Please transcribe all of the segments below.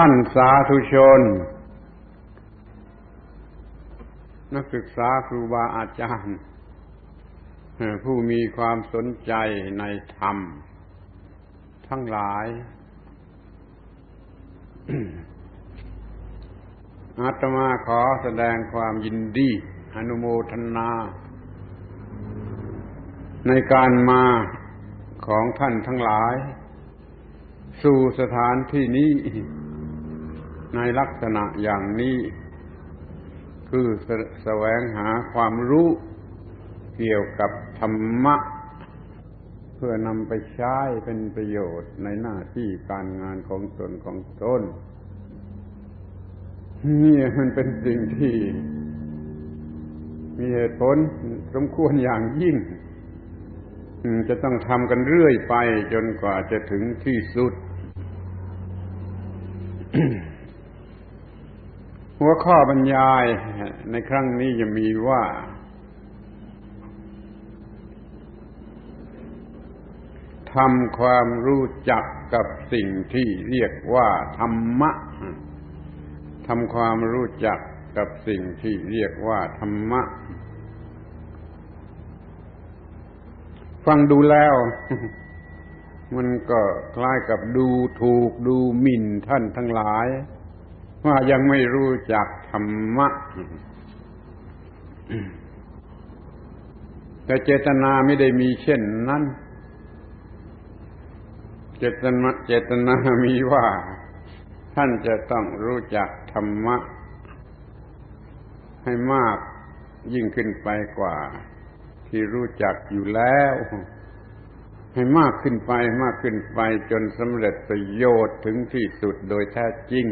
ท่านสาธุชน นักศึกษาครูบาอาจารย์ ผู้มีความสนใจในธรรม ทั้งหลาย อาตมาขอแสดงความยินดี อนุโมทนา ในการมาของท่านทั้งหลาย สู่สถานที่นี้ ในลักษณะอย่างนี้ คือสแสวงหาความรู้เกี่ยวกับธรรมะ เพื่อนำไปใช้เป็นประโยชน์ในหน้าที่การงานของตนของตนนี่มันเป็นสิ่งที่ มีเหตุผลสมควรอย่างยิ่ง จะต้องทำกันเรื่อยไปจนกว่าจะถึงที่สุด หัวข้อบรรยายในครั้งนี้จะมีว่า ทำความรู้จักกับสิ่งที่เรียกว่าธรรมะ ทำความรู้จักกับสิ่งที่เรียกว่าธรรมะ ฟังดูแล้ว มันก็คล้ายกับดูถูกดูหมิ่นท่านทั้งหลาย ว่ายังไม่รู้จักธรรมะ แต่เจตนาไม่ได้มีเช่นนั้น เจตนาเจตนามีว่า ท่านจะต้องรู้จักธรรมะ ให้มากยิ่งขึ้นไปกว่า ที่รู้จักอยู่แล้ว ให้มากขึ้นไปมากขึ้นไปจนสำเร็จประโยชน์ถึงที่สุดโดยแท้จริง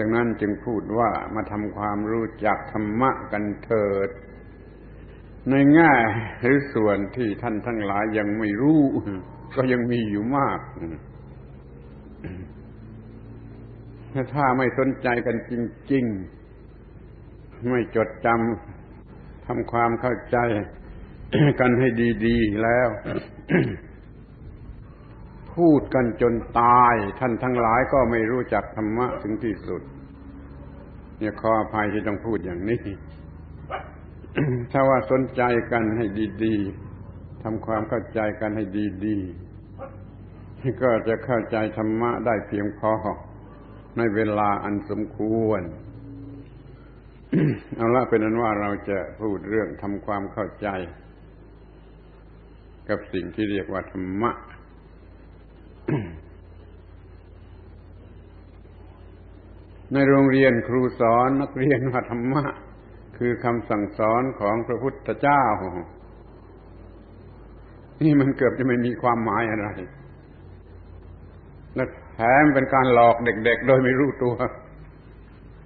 ดังนั้นจึงพูดว่ามาทำความรู้จักธรรมะกันเถิด ในแง่หรือส่วนที่ท่านทั้งหลายยังไม่รู้ ก็ยังมีอยู่มาก ถ้าไม่สนใจกันจริง ๆ ไม่จดจำทำความเข้าใจกันให้ดี ๆ แล้ว พูดกันจนตาย ท่านทั้งหลายก็ไม่รู้จักธรรมะถึงที่สุด เนี่ยขออภัยที่ต้องพูดอย่างนี้ ถ้าว่าสนใจกันให้ดีๆทำความเข้าใจกันให้ดีๆก็จะเข้าใจธรรมะได้เพียงพอในเวลาอันสมควรเอาละเป็นนั้นว่าเราจะพูดเรื่องทำความเข้าใจ กับสิ่งที่เรียกว่าธรรมะ ในโรงเรียนครูสอนนักเรียนว่าธรรมะ คือคำสั่งสอนของพระพุทธเจ้า นี่มันเกือบจะไม่มีความหมายอะไร และแถมเป็นการหลอกเด็กๆ โดยไม่รู้ตัว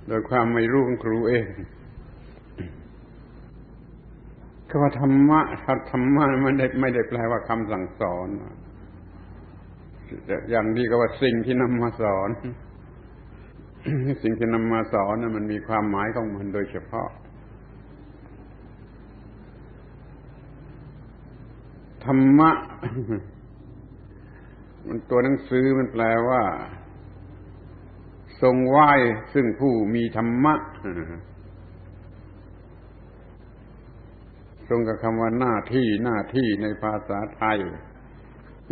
โดยความไม่รู้ของครูเองคำว่าธรรมะธรรมะมันได้ไม่ได้แปลว่าคำสั่งสอน อย่างนี้ก็ว่าสิ่งที่นำมาสอน สิ่งที่นำมาสอนนะมันมีความหมายของมันโดยเฉพาะ ธรรมะ มันตัวหนังสือมันแปลว่า ทรงไหว้ซึ่งผู้มีธรรมะทรงกับคำว่าหน้าที่หน้าที่ในภาษาไทย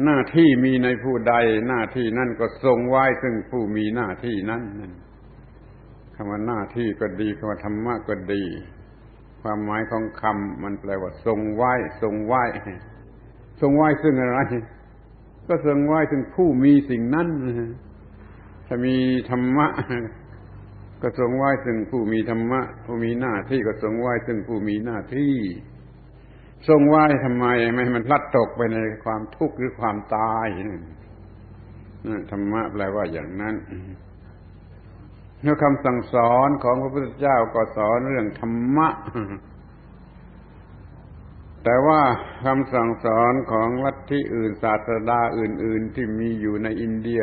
หน้าที่มีในผู้ใด หน้าที่นั่นก็ทรงไหว้ซึ่งผู้มีหน้าที่นั้นนั่นคำว่าหน้าที่ก็ดีคำว่าธรรมะก็ดี ความหมายของคำมันแปลว่า ทรงไหว้ทรงไหว้ทรงไหว้ซึ่งอะไร ก็ทรงไหว้ซึ่งผู้มีสิ่งนั้นถ้ามีธรรมะก็ทรงไหว้ซึ่งผู้มีธรรมะผู้มีหน้าที่ก็ทรงไหว้ซึ่งผู้มีหน้าที่ ทรงไหว้ทำไม ไม่ให้มันพลัดตกไปในความทุกข์หรือความตายนั่นธรรมะแปลว่าอย่างนั้นเมื่อคำสั่งสอนของพระพุทธเจ้าก็สอนเรื่องธรรมะ แต่ว่าคำสั่งสอนของลัทธิอื่นศาสดาอื่น ๆ ที่มีอยู่ในอินเดีย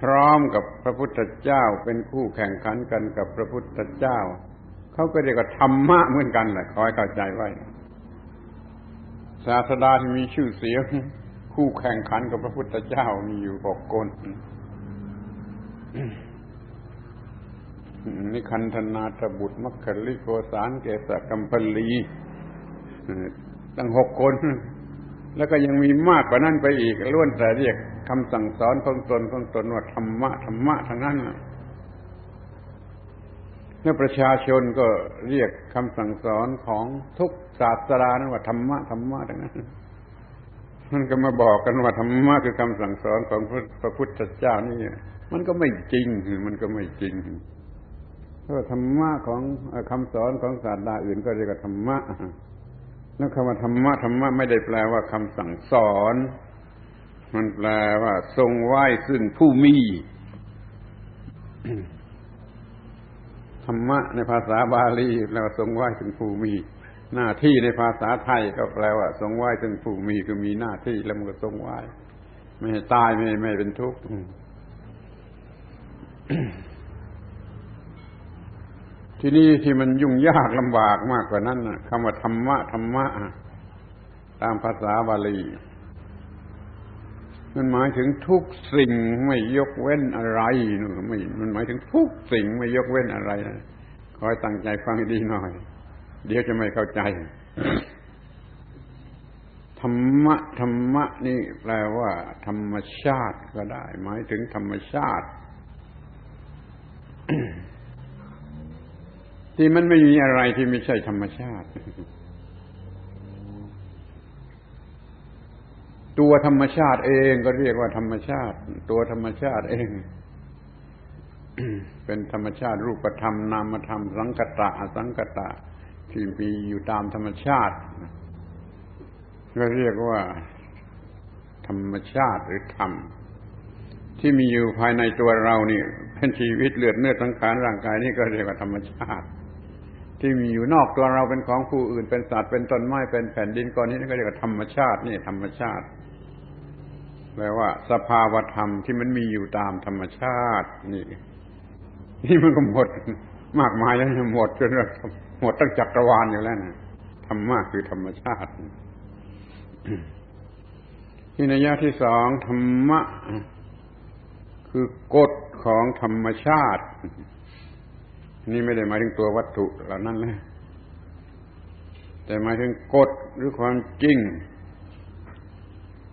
พร้อมกับพระพุทธเจ้าเป็นคู่แข่งขันกันกับพระพุทธเจ้า เขาก็เรียกว่าธรรมะเหมือนกันแหละขอให้เข้าใจไว้ ศาสดาที่มีชื่อเสียง คู่แข่งขันกับพระพุทธเจ้ามีอยู่หกคนนิคันธนาตบุตรมัคคลิโกสารเกษกัมพลีตั้งหกคน แล้วก็ยังมีมากกว่านั้นไปอีกล้วนแต่เรียกคำสั่งสอนของตนของตนว่าธรรมะธรรมะทั้งนั้น แล้วประชาชนก็เรียกคำสั่งสอนของทุกศาสนานั้นว่าธรรมะธรรมะทั้งนั้นมันก็มาบอกกันว่าธรรมะคือคำสั่งสอนของพระพุทธเจ้านี่มันก็ไม่จริงมันก็ไม่จริงเพราะธรรมะของคำสอนของศาสนาอื่นก็เรียกว่าธรรมะแล้วคำว่าธรรมะธรรมะไม่ได้แปลว่าคำสั่งสอน มันแปลว่า ทรงไหว้ซึ่งผู้มี ธรรมะในภาษาบาลีแปลว่าทรงไหว้ซึ่งผู้มี หน้าที่ในภาษาไทยก็แปลว่าทรงไหว้ซึ่งผู้มีคือมีหน้าที่แล้วมันก็ทรงไหว้ไม่ให้ตายไม่ไม่เป็นทุกข์ที่นี่ที่มันยุ่งยากลำบากมากกว่านั้นคำว่าธรรมะธรรมะ ตามภาษาบาลี มันหมายถึงทุกสิ่งไม่ยกเว้นอะไรนู่นไม่มันหมายถึงทุกสิ่งไม่ยกเว้นอะไรคอยตั้งใจฟังดีหน่อย เดี๋ยวจะไม่เข้าใจ ธรรมะธรรมะนี่แปลว่า ธรรมชาติก็ได้ หมายถึงธรรมชาติ ที่มันไม่มีอะไรที่ไม่ใช่ธรรมชาติ ตัวธรรมชาติเองก็เรียกว่าธรรมชาติ ตัวธรรมชาติเอง เป็นธรรมชาติรูปธรรมนามธรรม สังกตะอสังกตะ ที่มีอยู่ตามธรรมชาติ ก็เรียกว่า ธรรมชาติหรือธรรม ที่มีอยู่ภายในตัวเรานี่เป็นชีวิตเลือดเนื้อสังขารร่างกายนี่ก็เรียกว่าธรรมชาติ ที่มีอยู่นอกตัวเราเป็นของผู้อื่นเป็นสัตว์เป็นต้นไม้เป็นแผ่นดินก้อนนี้นั่ก็เรียกว่าธรรมชาตินี่ธรรมชาติ แปลว่า สภาวธรรมที่มันมีอยู่ตามธรรมชาติ นี่ นี่มันก็หมด มากมายแล้วหมดจนหมดตั้งจักรวาลอยู่แล้วนะธรรมะคือธรรมชาติที่นัยยะที่สองธรรมะ คือกฎของธรรมชาติ นี่ไม่ได้หมายถึงตัววัตถุเหล่านั้นนะแต่หมายถึงกฎหรือความจริง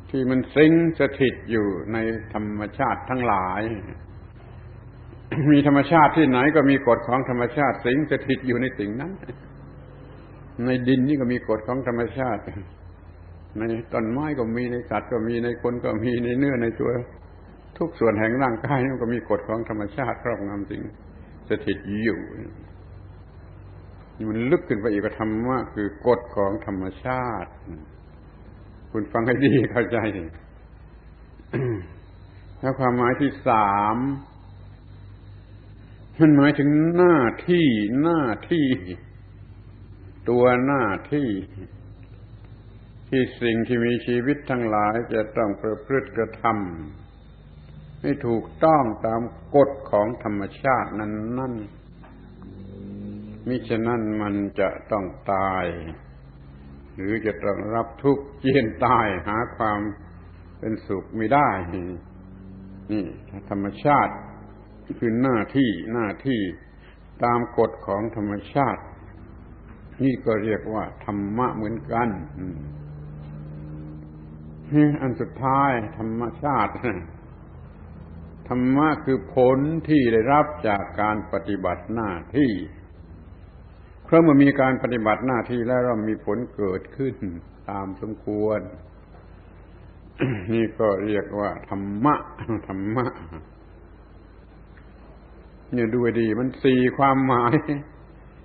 ที่มันสิงสถิตอยู่ในธรรมชาติทั้งหลาย มีธรรมชาติที่ไหนก็มีกฎของธรรมชาติ สิงสถิตอยู่ในสิ่งนั้น ในดินนี่ก็มีกฎของธรรมชาติ ในต้นไม้ก็มีในสัตว์ก็มีในคนก็มีในเนื้อในตัว ทุกส่วนแห่งร่างกายนี่ก็มีกฎของธรรมชาติครอบงำสิ่งสถิตอยู่มันลึกขึ้นไปอีกธรรมะคือกฎของธรรมชาติ คุณฟังให้ดีเข้าใจแล้วความหมายที่สามมันหมายถึงหน้าที่หน้าที่ ตัวหน้าที่ ที่สิ่งที่มีชีวิตทั้งหลายจะต้องประพฤติกระทำให้ถูกต้องตามกฎของธรรมชาตินั้นนั่นมิฉะนั้นมันจะต้องตาย หรือจะต้องรับทุกข์เจียนตายหาความเป็นสุขไม่ได้ นี่ธรรมชาติคือหน้าที่หน้าที่ตามกฎของธรรมชาติ นี่ก็เรียกว่า ธรรมะเหมือนกันอันสุดท้ายธรรมชาติธรรมะคือผลที่ได้รับจากการปฏิบัติหน้าที่ เพราะเมื่อมีการปฏิบัติหน้าที่แล้วเรามีผลเกิดขึ้นตามสมควร นี่ก็เรียกว่าธรรมะธรรมะเนี่ยดูดี มันสี่ความหมาย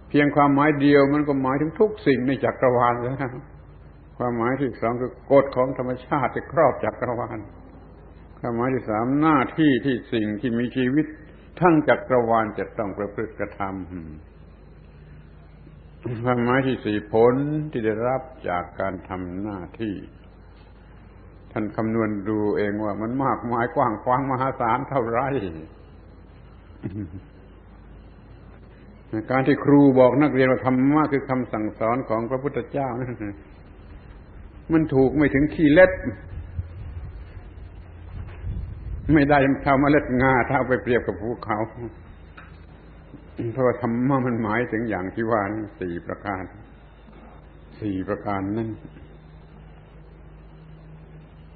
เพียงความหมายเดียวมันก็หมายถึงทุกสิ่งในจักรวาลแล้วความหมายที่สองคือกฎของธรรมชาติที่ครอบจักรวาลความหมายที่สามหน้าที่ที่สิ่งที่มีชีวิต ทั้งจักรวาลจะต้องประพฤติกระทำ ความหมายที่สี่ผลที่ได้รับจากการทำหน้าที่ ท่านคำนวณดูเองว่ามันมากมายกว้างขวางมหาศาลเท่าไรการที่ครูบอกนักเรียนว่าธรรมะคือคำสั่งสอนของพระพุทธเจ้านั่นมันถูกไม่ถึงขี้เล็ด ไม่ได้เท่าเมล็ดงาถ้าเอาไปเปรียบกับภูเขา เพราะว่าธรรมะมันหมายถึงอย่างที่ว่านี่สี่ประการ สี่ประการนั้น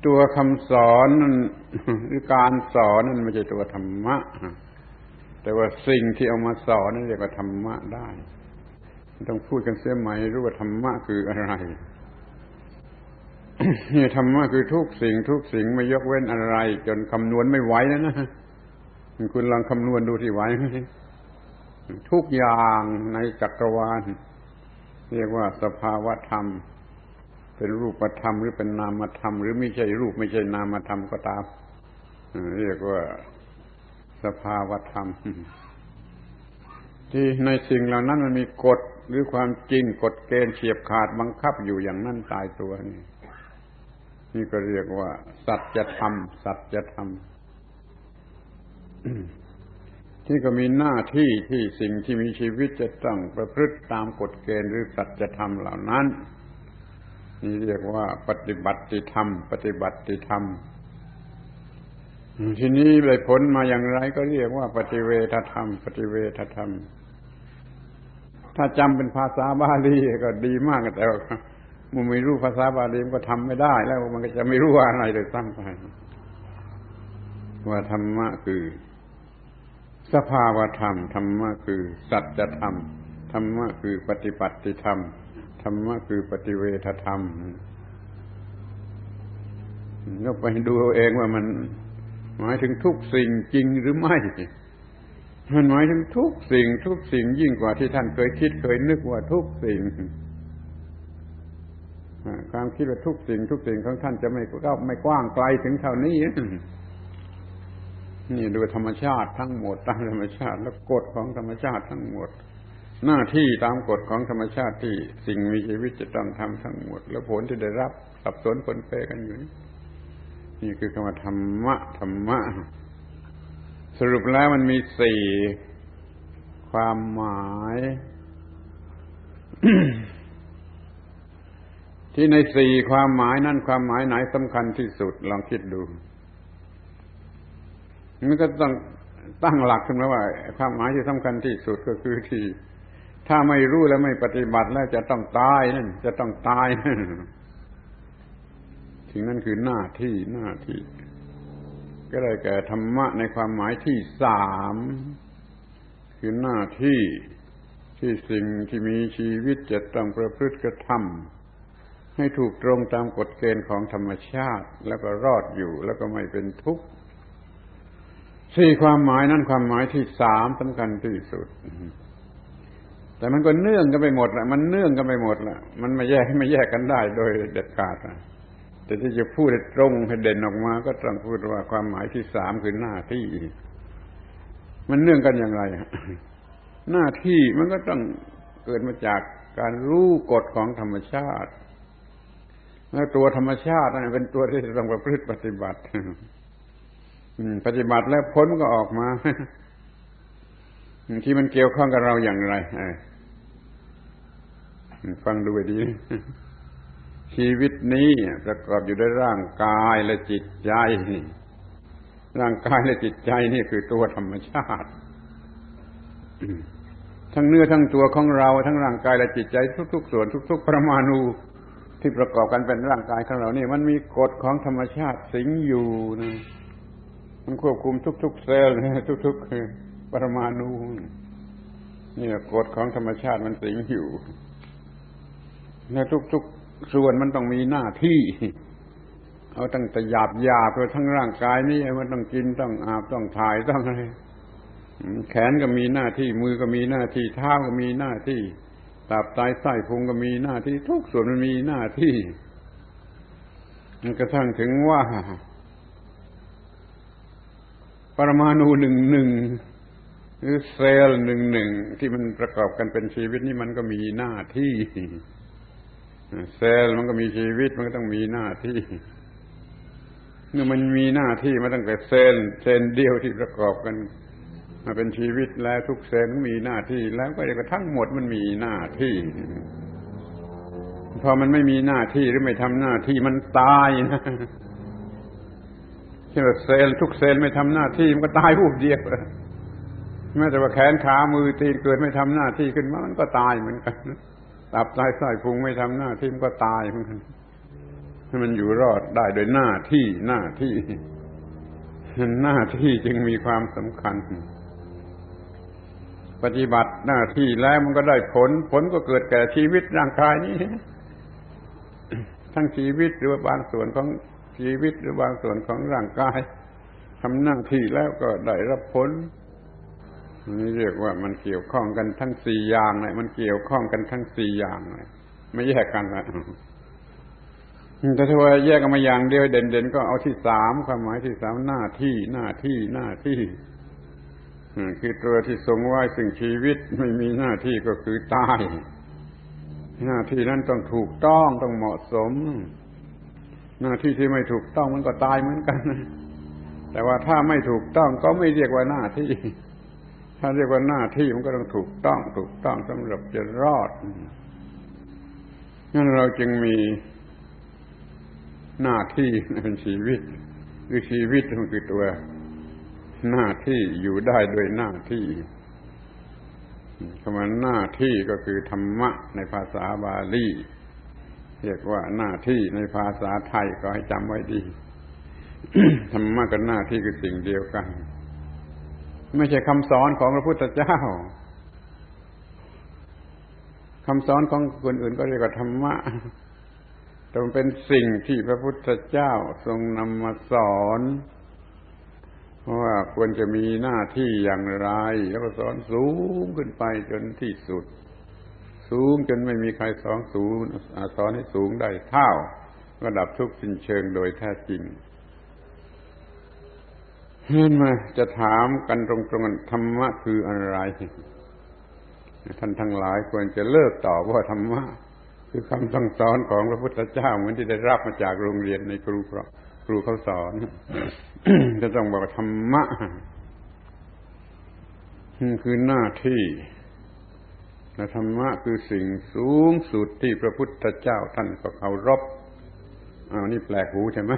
ตัวคำสอนนั้นหรือการสอนนั้นไม่ใช่ตัวธรรมะ แต่ว่าสิ่งที่เอามาสอนนั่นเรียกว่าธรรมะได้ ต้องพูดกันเสียไหมรู้ว่าธรรมะคืออะไรนี่ธรรมะคือทุกสิ่ง ทุกสิ่งไม่ยกเว้นอะไร จนคำนวณไม่ไหวแล้วนะคุณลองคำนวณดูที่ไหวไหม ทุกอย่างในจักรวาล เรียกว่าสภาวะธรรม เป็นรูปธรรมหรือเป็นนามธรรม หรือไม่ใช่รูปไม่ใช่นามธรรมก็ตามเรียกว่าสภาวะธรรม ที่ในสิ่งเหล่านั้นมันมีกฎหรือความจริงกฎเกณฑ์เฉียบขาดบังคับอยู่อย่างนั้นตายตัวนี่นี่ก็เรียกว่า สัจธรรมสัจธรรม ที่ก็มีหน้าที่ที่สิ่งที่มีชีวิตจะต้องประพฤติตามกฎเกณฑ์หรือสัจธรรมเหล่านั้น นี่เรียกว่าปฏิบัติธรรม ปฏิบัติธรรมทีนี้เลยผลมาอย่างไรก็เรียกว่า ปฏิเวทธรรม ปฏิเวทธรรม ถ้าจำเป็นภาษาบาลีก็ดีมากแต่ว่ามันไม่รู้ภาษาบาลีมันก็ทำไม่ได้ แล้วมันก็จะไม่รู้ว่าอะไรเลยซ้ำไปว่าธรรมะคือ สภาวธรรมธรรมะคือสัจธรรมธรรมะคือปฏิปัติธรรมธรรมะคือปฏิเวทธรรมก็ไปดูเองว่ามันหมายถึงทุกสิ่งจริงหรือไม่ มันหมายถึงทุกสิ่ง ทุกสิ่งยิ่งกว่าที่ท่านเคยคิดเคยนึกว่าทุกสิ่งความคิดว่าทุกสิ่ง ทุกสิ่งของท่านจะไม่ก็ไม่กว้างไกลถึงเท่านี้ นี่ดูธรรมชาติทั้งหมดตามธรรมชาติ และกฎของธรรมชาติทั้งหมด หน้าที่ตามกฎของธรรมชาติที่สิ่งมีชีวิตจะต้องทำทั้งหมด แล้วผลที่ได้รับสับสนผลเปกันอยู่นี่นี่คือคำว่าธรรมะธรรมะ สรุปแล้วมันมีสี่ความหมาย ที่ในสี่ความหมายนั่นความหมายไหนสำคัญที่สุดลองคิดดู มันก็ต้องตั้งหลักขึ้นมาว่าความหมายที่สำคัญที่สุดก็คือที่ ถ้าไม่รู้แล้วไม่ปฏิบัติแล้วจะต้องตายนั่นจะต้องตายนั่นสิ่งนั้นคือหน้าที่หน้าที่ ก็เลยแก่ธรรมะในความหมายที่สามคือหน้าที่ที่สิ่งที่มีชีวิตจะต้องประพฤติกระทำให้ถูกตรงตามกฎเกณฑ์ของธรรมชาติ แล้วก็รอดอยู่แล้วก็ไม่เป็นทุกข์ สี่ความหมายนั้นความหมายที่สามสำคัญที่สุด แต่มันก็เนื่องกันไปหมดแหละมันเนื่องกันไปหมดแหละมันไม่แยกไม่แยกกันได้โดยเด็ดขาดแต่ที่จะพูดตรงให้เด่นออกมา ก็ต้องพูดว่าความหมายที่สามคือหน้าที่ มันเนื่องกันอย่างไรหน้าที่มันก็ต้องเกิดมาจากการรู้กฎของธรรมชาติ แล้วตัวธรรมชาตินั่นเป็นตัวที่จะต้องประพฤติปฏิบัติ ปฏิบัติแล้วพ้นก็ออกมา ที่มันเกี่ยวข้องกับเราอย่างไรฟังดูดี ชีวิตนี้ประกอบอยู่ด้วยร่างกายและจิตใจ ร่างกายและจิตใจนี่คือตัวธรรมชาติ ทั้งเนื้อทั้งตัวของเรา ทั้งร่างกายและจิตใจทุก ๆ ส่วนทุก ๆ ประมาณูที่ประกอบกันเป็นร่างกายของเรานี่มันมีกฎของธรรมชาติสิงอยู่นะ มันควบคุมทุกๆเซลล์ทุกๆปรมาณูนี่กฎของธรรมชาติมันสิงอยู่ในทุกๆส่วนมันต้องมีหน้าที่ เอาตั้งแต่หยาบหยาบไปทั้งร่างกายนี่มันต้องกินต้องอาบต้องถ่ายต้องอะไรแขนก็มีหน้าที่มือก็มีหน้าที่เท้าก็มีหน้าที่ตับไตไส้พุงก็มีหน้าที่ ทุกส่วนมันมีหน้าที่กระทั่งถึงว่า ปรมาณูหนึ่งหนึ่งหรือเซลล์หนึ่งหนึ่งที่มันประกอบกันเป็นชีวิตนี่มันก็มีหน้าที่ เซลล์มันก็มีชีวิตมันก็ต้องมีหน้าที่เมื่อมันมีหน้าที่มาตั้งแต่เซลล์เซลล์เดียวที่ประกอบกัน มาเป็นชีวิตแล้วทุกเซนมีหน้าที่ แล้วก็เรียกว่าทั้งหมดมันมีหน้าที่พอมันไม่มีหน้าที่หรือไม่ทำหน้าที่มันตายนะ ช่นเซลล์ทุกเซลล์ไม่ทำหน้าที่มันก็ตายวูบเดียวแม้แต่ว่าแขนขามือตีนเกิดไม่ทำหน้าที่ขึ้นมามันก็ตายเหมือนกันตับไตไส้พุงไม่ทำหน้าที่มันก็ตายเหมือนกันให้มันอยู่รอดได้โดยหน้าที่หน้าที่หน้าที่จึงมีความสำคัญ ปฏิบัติหน้าที่แล้วมันก็ได้ผล ผลก็เกิดแก่ชีวิตร่างกายนี้ ทั้งชีวิตหรือว่าบางส่วนของ ชีวิตหรือบางส่วนของร่างกายทำหน้าที่แล้วก็ได้รับผลนี่เรียกว่ามันเกี่ยวข้องกันทั้งสี่อย่างเลยมันเกี่ยวข้องกันทั้งสี่อย่างเลยไม่แยกกันละแต่ถ้าว่าแยกกันมาอย่างเดียวเด่นๆก็เอาที่สามความหมายที่สามหน้าที่หน้าที่หน้าที่คือตัวที่ทรงไว้ซึ่งชีวิตไม่มีหน้าที่ก็คือตายหน้าที่นั้นต้องถูกต้องต้องเหมาะสม หน้าที่ที่ไม่ถูกต้องมันก็ตายเหมือนกันแต่ว่าถ้าไม่ถูกต้องก็ไม่เรียกว่าหน้าที่ ถ้าเรียกว่าหน้าที่มันก็ต้องถูกต้อง ถูกต้องสำหรับจะรอดนั่นเราจึงมีหน้าที่เป็นชีวิตคือชีวิตมันคือตัว หน้าที่อยู่ได้โดยหน้าที่คำว่าหน้าที่ก็คือธรรมะในภาษาบาลี เรียกว่าหน้าที่ในภาษาไทยก็ให้จำไว้ดีธรรมะกับหน้าที่คือสิ่งเดียวกัน ไม่ใช่คำสอนของพระพุทธเจ้าคำสอนของคนอื่นก็เรียกว่าธรรมะแต่มันเป็นสิ่งที่พระพุทธเจ้าทรงนำมาสอนว่าควรจะมีหน้าที่อย่างไร แล้วก็สอนสูงขึ้นไปจนที่สุด สูงจนไม่มีใครสอนสูงสอนให้สูงได้เท่าระดับทุกสิ้นเชิงโดยแท้จริงเห็นมาจะถามกันตรงๆธรรมะคืออะไร ท่านทั้งหลายควรจะเลิกตอบว่าธรรมะ คือคำสั่งสอนของพระพุทธเจ้าเหมือนที่ได้รับมาจากโรงเรียนในครูครูเขาสอนจะต้องบอกธรรมะคือหน้าที่ และธรรมะคือสิ่งสูงสุดที่พระพุทธเจ้าท่านก็เคารพอ้าวนี่แปลกหูใช่ไหม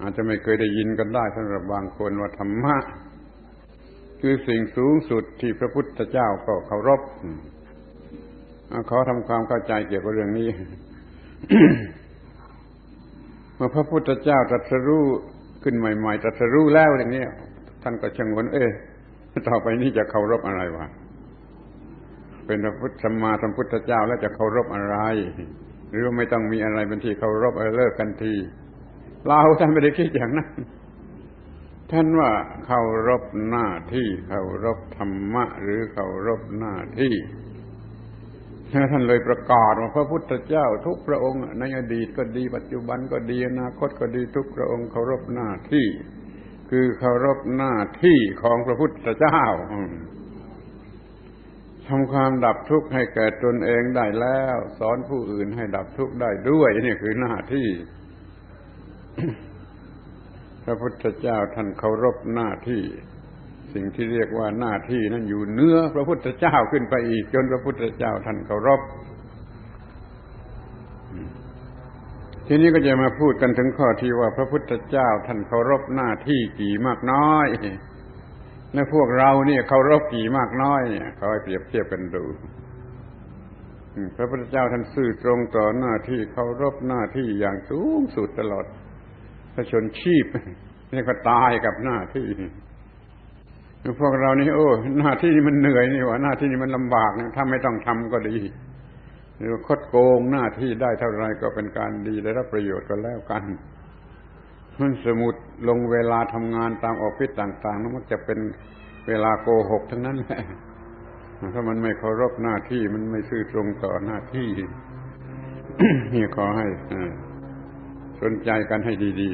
อาจจะไม่เคยได้ยินกันได้สำหรับบางคนว่าธรรมะคือสิ่งสูงสุดที่พระพุทธเจ้าก็เคารพขอทำความเข้าใจเกี่ยวกับเรื่องนี้เมื่อพระพุทธเจ้าตรัสรู้ขึ้นใหม่ ๆตรัสรู้แล้วอย่างนี้ท่านก็ชงนเอ๊ะต่อไปนี้จะเคารพอะไรวะ เป็นพระพุทธสมมาสัมพุทธเจ้าแล้วจะเคารพอะไร หรือไม่ต้องมีอะไรเป็นที่เคารพเลิกกันทีเราท่านไม่ได้คิดอย่างนั้นท่านว่าเคารพหน้าที่เคารพธรรมะ หรือเคารพหน้าที่ท่านเลยประกาศว่าพระพุทธเจ้า ทุกพระองค์ในอดีตก็ดีปัจจุบันก็ดีอนาคตก็ดีทุกพระองค์เคารพหน้าที่ คือเคารพหน้าที่ของพระพุทธเจ้า ทำความดับทุกข์ให้แก่ตนเองได้แล้ว สอนผู้อื่นให้ดับทุกข์ได้ด้วยนี่คือหน้าที่ พระพุทธเจ้าท่านเคารพหน้าที่ สิ่งที่เรียกว่าหน้าที่นั้นอยู่เนื้อพระพุทธเจ้าขึ้นไปอีก จนพระพุทธเจ้าท่านเคารพทีนี้ก็จะมาพูดกันถึงข้อที่ว่าพระพุทธเจ้าท่านเคารพหน้าที่กี่มากน้อย และพวกเราเนี่ยเคารพกี่มากน้อยเขาให้เปรียบเทียบกันดูพระพุทธเจ้าท่านซื่อตรงต่อหน้าที่เคารพหน้าที่อย่างสูงสุดตลอดพระชนชีพนี่ก็ตายกับหน้าที่พวกเรานี่โอ้ หน้าที่นี่มันเหนื่อยนี่ว่าหน้าที่นี่มันลำบากนะถ้าไม่ต้องทำก็ดีหรือคดโกงหน้าที่ได้เท่าไรก็เป็นการดีได้รับประโยชน์ก็แล้วกัน มันสมุดลงเวลาทำงานตามออฟฟิศต่างๆนั้นมักจะเป็นเวลาโกหกทั้งนั้นแหละถ้ามันไม่เคารพหน้าที่มันไม่ซื่อตรงต่อหน้าที่นี่ขอให้สนใจกันให้ดี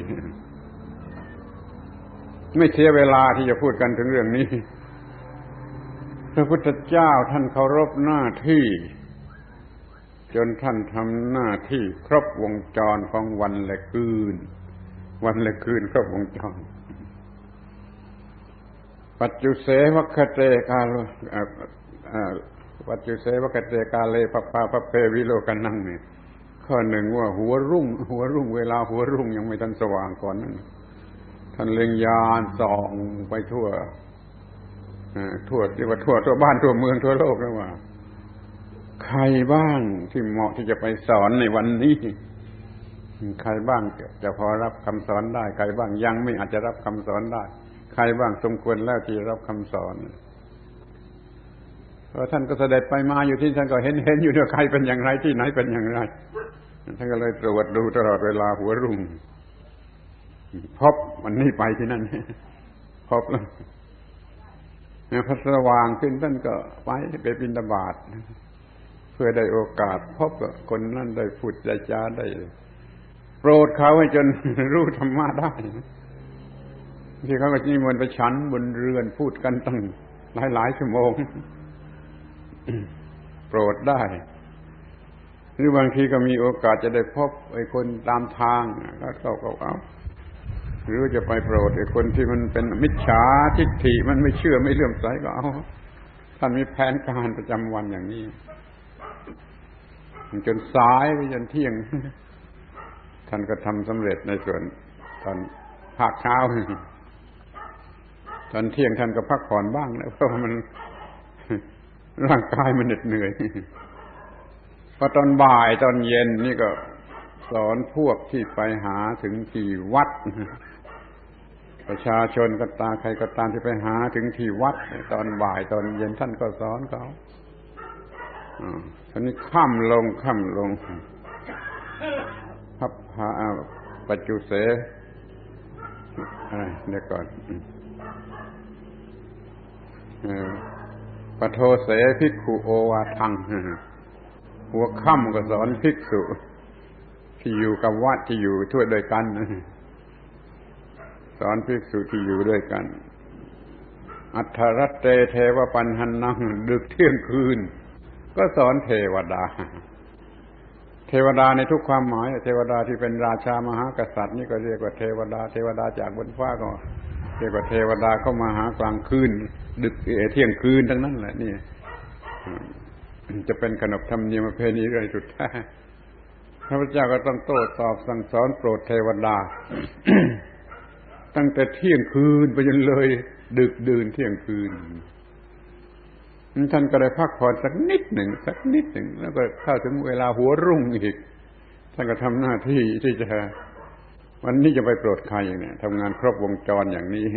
ๆ ไม่เสียเวลาที่จะพูดกันถึงเรื่องนี้ พระพุทธเจ้าท่านเคารพหน้าที่ จนท่านทำหน้าที่ครบวงจรของวันและคืน วันและคืนครบวงจรปัจจุเสวคเตกาลปัจจุเสวคเตกาเลปปาปเพวิโลกันนั่งเนี่ยข้อหนึ่งว่าหัวรุ่ง หัวรุ่งเวลาหัวรุ่งยังไม่ทันสว่างก่อนนั้นท่านเล็งยานส่องไปทั่วทั่วเรียกว่าทั่วทั่วบ้านทั่วเมืองทั่วโลกแล้วว่า ใครบ้างที่เหมาะที่จะไปสอนในวันนี้ ใครบ้างจะพอรับคำสอนได้ ใครบ้างยังไม่อาจจะรับคำสอนได้ ใครบ้างสมควรแล้วที่รับคำสอนเพราะท่านก็เสด็จไปมาอยู่ที่ท่านก็เห็นเห็นอยู่ว่าใครเป็นอย่างไรที่ไหนเป็นอย่างไรท่านก็เลยตรวจดูตลอดเวลาหัวรุ่งพบวันนี้ไปที่นั่นพบแล้วพระสว่างขึ้นท่านก็ไปไปบินตบาทเพื่อได้โอกาสพบกับคนนั้นได้พูดใจจาได้ รดเขาให้จนรู้ธรรมะได้ที่เขาก็นิมนต์ไปฉันบนเรือนพูดกันตั้งหลายหลายชั่วโมง โปรดได้ หรือบางทีก็มีโอกาสจะได้พบไอ้คนตามทางก็เข้าก็เอาหรือจะไปโปรดไอ้คนที่มันเป็นมิจฉาทิฏฐิมันไม่เชื่อไม่เลื่อมใสก็เอาท่านมีแผนการประจำวันอย่างนี้จนสายไปจนเที่ยง ท่านก็ทำสำเร็จในส่วนตอนภาคเช้า ตอนเที่ยงท่านก็พักผ่อนบ้างแล้วเพราะมันร่างกายมันเหน็ดเหนื่อยพอตอนบ่ายตอนเย็นนี่ก็สอนพวกที่ไปหาถึงที่วัด ประชาชนก็ตาใครก็ตามที่ไปหาถึงที่วัด ตอนบ่ายตอนเย็นท่านก็สอนเขาท่านี้ค่ำลงค่ำลง พับพาปัจจุเสอะไรเดี๋ยวก่อนปโทเสภิกขุโอวาทังหัวค่ำก็สอนภิกษุ ที่อยู่กับวัดที่อยู่ทั่วด้วยกันสอนภิกษุที่อยู่ด้วยกัน อัทธรัตเตเทวปันหันนังดึกเที่ยงคืน ก็สอนเทวดา เทวดาในทุกความหมาย เทวดาที่เป็นราชามหากษัตริย์นี่ก็เรียกว่าเทวดา เทวดาจากบนฟ้าก็เรียกว่าเทวดาเข้ามาหากลางคืน ดึกเที่ยงคืนทั้งนั้นแหละนี่จะเป็นขนบธรรมเนียมประเพณีอะไรสุดท้พระพุทธเจ้าก็ต้องโต้ตอบสั่งสอนโปรดเทวดา ตั้งแต่เที่ยงคืนไปจนเลย ดึกดื่นเที่ยงคืน ท่านก็ได้พักผ่อนสักนิดหนึ่งสักนิดหนึ่งแล้วก็เข้าถึงเวลาหัวรุ่งอีก ท่านก็ทำหน้าที่ที่จะวันนี้จะไปโปรดใครอย่างนี้ทำงานครบวงจรอย่างนี้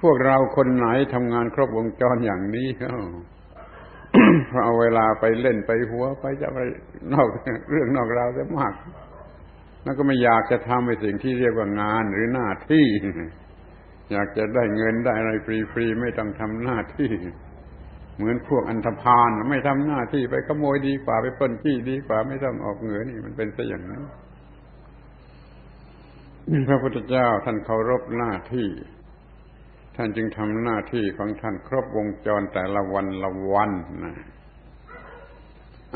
พวกเราคนไหนทำงานครบวงจรอย่างนี้เขาเอาเวลาไปเล่นไปหัวไปจะไปนอกเรื่องนอกราวจะมาก แล้วก็ไม่อยากจะทำในสิ่งที่เรียกว่างานหรือหน้าที่ อยากจะได้เงินได้อะไรฟรีๆไม่ต้องทำหน้าที่ เหมือนพวกอันธพาลไม่ทำหน้าที่ไปขโมยดีกว่าไปปล้นที่ดีกว่าไม่ต้องออกเงินนี่มันเป็นซะอย่างนั้นพระพุทธเจ้าท่านเคารพหน้าที่ ท่านจึงทำหน้าที่ของท่านครบวงจรแต่ละวันละวันนะ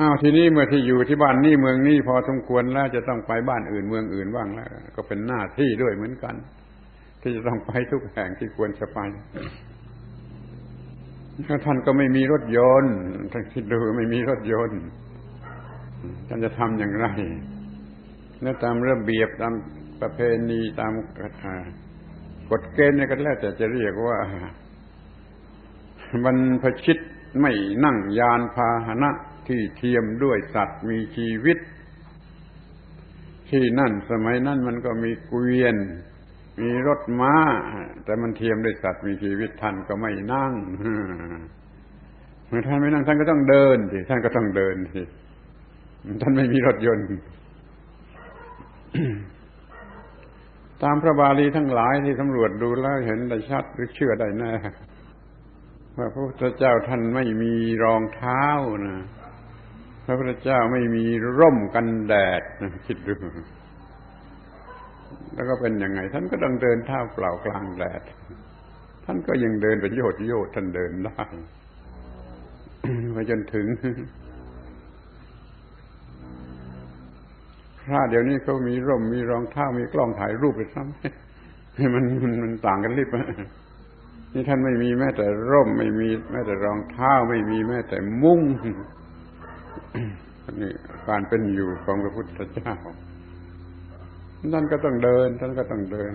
อ้าวทีนี้เมื่อที่อยู่ที่บ้านนี่เมืองนี่พอสมควรแล้วจะต้องไปบ้านอื่นเมืองอื่นบ้างแล้วก็เป็นหน้าที่ด้วยเหมือนกัน ที่จะต้องไปทุกแห่งที่ควรจะไปท่านก็ไม่มีรถยนต์ท่านคิดดูไม่มีรถยนต์ท่านจะทำอย่างไรแล้วตามระเบียบตามประเพณีตามกฎเกณฑ์เนี่ยก็แล้วแต่จะเรียกว่าบรรพชิตไม่นั่งยานพาหนะที่เทียมด้วยสัตว์มีชีวิต ที่นั่นสมัยนั้นมันก็มีเกวียน มีรถม้า แต่มันเทียมด้วยสัตว์มีชีวิตท่านก็ไม่นั่งเมื่อท่านไม่นั่งท่านก็ต้องเดินสิท่านก็ต้องเดินสิท่านไม่มีรถยนต์ ตามพระบาลีทั้งหลายที่สำรวจดูแล้วเห็นได้ชัดหรือเชื่อได้แน่ว่าพระพุทธเจ้าท่านไม่มีรองเท้านะพระพุทธเจ้าไม่มีร่มกันแดดคิดดู แล้วก็เป็นยังไง ท่านก็ต้องเดินเท้าเปล่ากลางแดด ท่านก็ยังเดินเป็นโยดโยดท่านเดินได้ไปจนถึงพระเดี๋ยวนี้เขามีร่มมีรองเท้ามีกล้องถ่ายรูปไปซ้ำมันมันมันต่างกันริบนี่ท่านไม่มีแม้แต่ร่ม ไม่มีแม้แต่รองเท้าไม่มีแม้แต่มุ้งนี่การเป็นอยู่ของพระพุทธเจ้า ท่านก็ต้องเดินท่านก็ต้องเดิน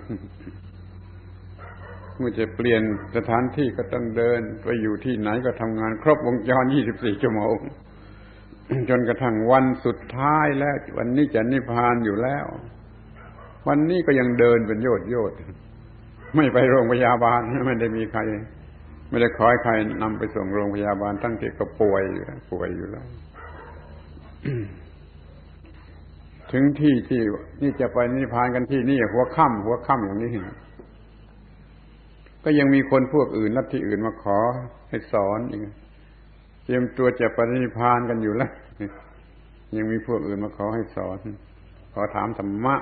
เมื่อจะเปลี่ยนสถานที่ก็ต้องเดิน ไปอยู่ที่ไหนก็ทำงาน ครบวงจร 24 ชั่วโมง จนกระทั่งวันสุดท้ายแล้ว วันนี้จะนิพพานอยู่แล้ว วันนี้ก็ยังเดินเป็นโยดโยดไม่ไปโรงพยาบาลไม่ได้มีใคร ไม่ได้ขอให้ใครนำไปส่งโรงพยาบาล ตั้งแต่ก็ป่วยป่วยอยู่แล้ว ถึงที่ที่นี่จะไปนิพพานกันที่นี่หัวค่ำหัวค่ำอย่างนี้ก็ยังมีคนพวกอื่นนัที่อื่นมาขอให้สอนอีกเตรียมตัวจะปฏินิพานกันอยู่แล้วยังมีพวกอื่นมาขอให้สอน ขอถามธรรมะ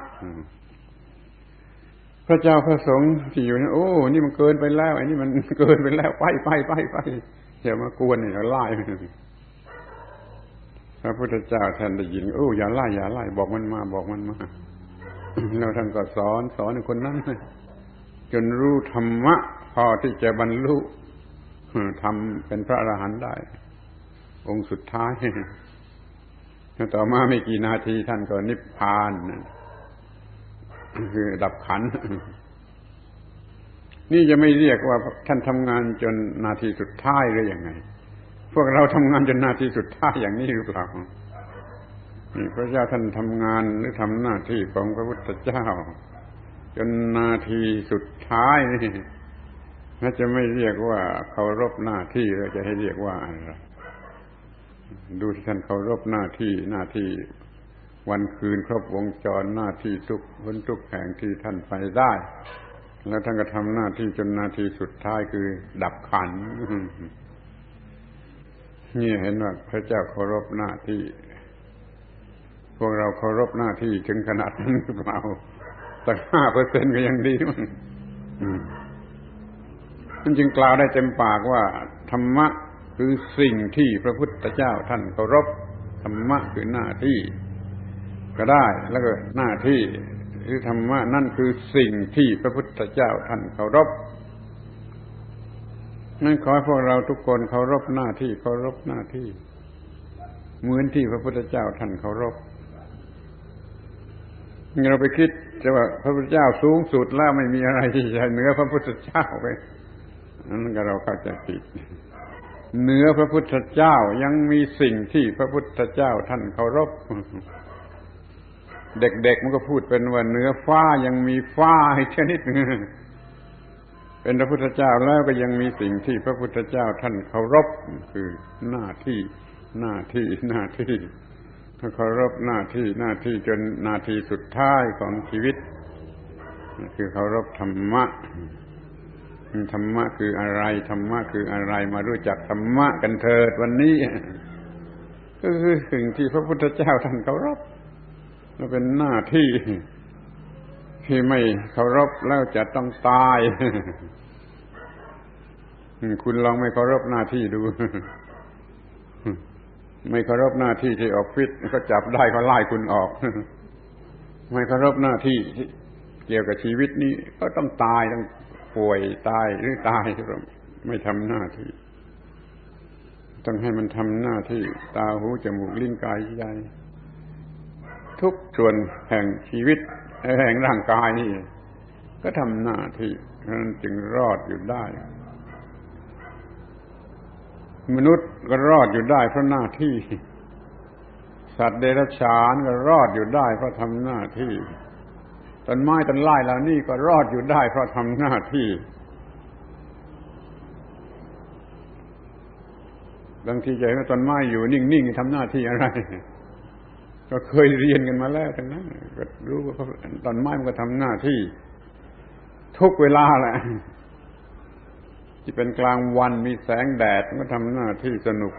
พระเจ้าพระสงฆ์ที่อยู่นะโอ้ นี่มันเกินไปแล้วไอ้นี่มันเกินไปแล้วไปไปไปไปอย่ามากวนอย่าไล่ พระพุทธเจ้าท่านได้ยินโอ้อย่าไล่อย่าไล่บอกมันมา บอกมันมาแล้วท่านก็สอนสอนคนนั้นจนรู้ธรรมะ พอที่จะบรรลุทำเป็นพระอรหันต์ได้ องค์สุดท้ายต่อมาไม่กี่นาทีท่านก็นิพพานคือดับขัน นี่จะไม่เรียกว่าท่านทำงานจนนาทีสุดท้ายหรืออยังไง พวกเราทำงานจนนาทีสุดท้ายอย่างนี้หรือเปล่านี่พระเจ้าท่านทำงานหรือทำหน้าที่ของพระพุทธเจ้า จนนาทีสุดท้ายนี่น่าจะไม่เรียกว่าเคารพหน้าที่เราจะให้เรียกว่าอะไรดูที่ท่านเคารพหน้าที่หน้าที่วันคืนครบวงจรหน้าที่ทุกคนทุกแห่งที่ท่านไปได้ แล้วท่านก็ทำหน้าที่จนนาทีสุดท้ายคือ ดับขัน นี่เห็นว่าพระเจ้าเคารพหน้าที่ พวกเราเคารพหน้าที่ถึงขนาดนั้นหรือเปล่าสักห้าเปอร์เซ็นก็ยังดีมั้งมันจึงกล่าวได้เต็มปากว่าธรรมะคือสิ่งที่พระพุทธเจ้าท่านเคารพธรรมะคือหน้าที่ ก็ได้แล้วก็หน้าที่คือธรรมะนั่นคือสิ่งที่พระพุทธเจ้าท่านเคารพ นั่นขอให้พวกเราทุกคนเคารพหน้าที่เคารพหน้าที่ เหมือนที่พระพุทธเจ้าท่านเคารพเราไปคิดจะว่าพระพุทธเจ้าสูงสุดแล้วไม่มีอะไรที่จะเหนือพระพุทธเจ้าไปนั่นก็เราเข้าใจผิดเหนือพระพุทธเจ้ายังมีสิ่งที่พระพุทธเจ้าท่านเคารพ เด็กๆมันก็พูดเป็นว่าเหนือฟ้ายังมีฟ้าชนิดนึง เป็นพระพุทธเจ้าแล้วก็ยังมีสิ่งที่พระพุทธเจ้าท่านเคารพคือหน้าที่หน้าที่หน้าที่เคารพหน้าที่หน้าที่จนนาทีสุดท้ายของชีวิต คือเคารพธรรมะธรรมะคืออะไรธรรมะคืออะไรมารู้จักธรรมะกันเถิดวันนี้ก็คือสิ่งที่พระพุทธเจ้าท่านเคารพและเป็นหน้าที่ ที่ไม่เคารพแล้วจะต้องตาย คุณลองไม่เคารพหน้าที่ดู ไม่เคารพหน้าที่ที่ออฟฟิศก็จับได้เขาไล่คุณออก ไม่เคารพหน้าที่เกี่ยวกับชีวิตนี้ก็ต้องตายต้องป่วยตายหรือตายไม่ทำหน้าที่ ต้องให้มันทำหน้าที่ ตาหูจมูกลิ้นกายใจทุกส่วนแห่งชีวิต แห่งร่างกายนี่ ก็ทำหน้าที่นั้นจึงรอดอยู่ได้ มนุษย์ก็รอดอยู่ได้เพราะหน้าที่ สัตว์เดรัจฉานก็รอดอยู่ได้เพราะทำหน้าที่ต้นไม้ต้นไม้เหล่านี้ก็รอดอยู่ได้เพราะทำหน้าที่บางทีจะเห็นว่าต้นไม้อยู่นิ่งๆทำหน้าที่อะไร ก็เคยเรียนกันมาแล้วกันนะก็รู้ว่าต้นไม้มันก็ทำหน้าที่ ทุกเวลาแหละ ที่เป็นกลางวันมีแสงแดดมันก็ทำหน้าที่สนุก